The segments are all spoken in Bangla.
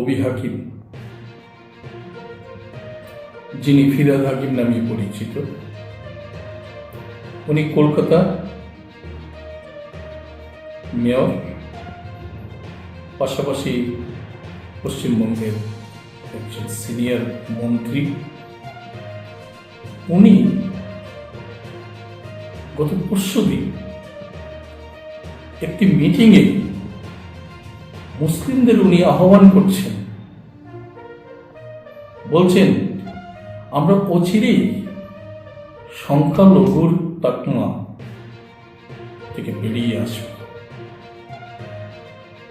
কবি হাকিম যিনি ফিরাদ হাকিম নামে পরিচিত, উনি কলকাতা, মেয়র, পাশাপাশি পশ্চিমবঙ্গের একজন সিনিয়র মন্ত্রী। উনি গত পরশু দিন একটি মিটিংয়ে মুসলিমদের উনি আহ্বান করছেন। বলছেন, আমরা অচিরেই সংখ্যালঘুর তাকমা থেকে বেরিয়ে আসব।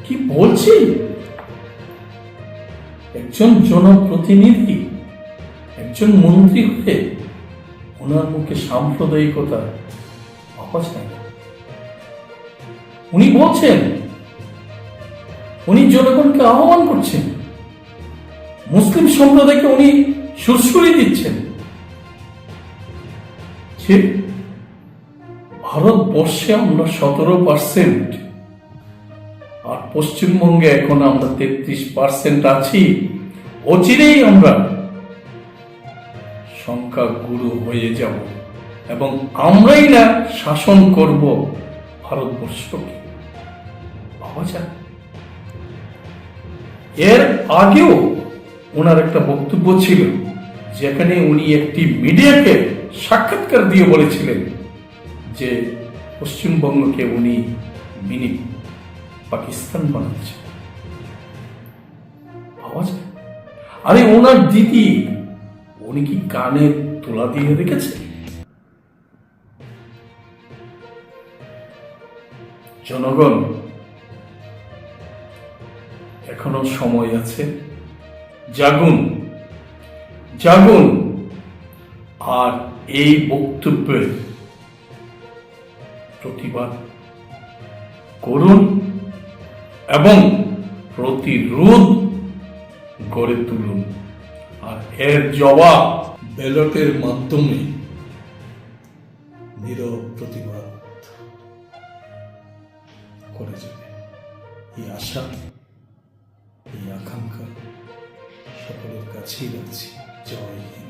কি বলছি? একজন জনপ্রতিনিধি, একজন মন্ত্রী হয়ে ওনার মুখে সাম্প্রদায়িকতা যায় উনি বলছেন উনি জনগণকে আহ্বান করছেন। মুসলিম সম্প্রদায়কে উনি সুরসুরি দিচ্ছেন। ভারতবর্ষে আমরা সতেরো পার্সেন্ট আর পশ্চিমবঙ্গে এখন আমরা তেত্রিশ পার্সেন্ট আছি। অচিরেই আমরা সংখ্যা গুরু হয়ে যাব এবং আমরাই না শাসন করব ভারতবর্ষকে। ভাবা যায় এর আগেও ওনার একটা বক্তব্য ছিল, যেখানে উনি একটি মিডিয়াকে সাক্ষাৎকার দিয়ে বলেছিলেন যে পশ্চিমবঙ্গকে উনি মিনি পাকিস্তান বানাচ্ছে আরে ওনার দিদি, উনি কি কানে তোলা দিয়ে রেখেছে জনগণ এখনও সময় আছে। জাগুন জাগুন। আর এই বক্তব্যের প্রতিবাদ করুন এবং প্রতিরোধ গড়ে তুলুন। আর এর জবাব ব্যালটের মাধ্যমে নীরব প্রতিবাদ করে যাবে। এই আশা এই আকাঙ্ক্ষা সকলের কাছেই রাখছি। জয় হিন্দ।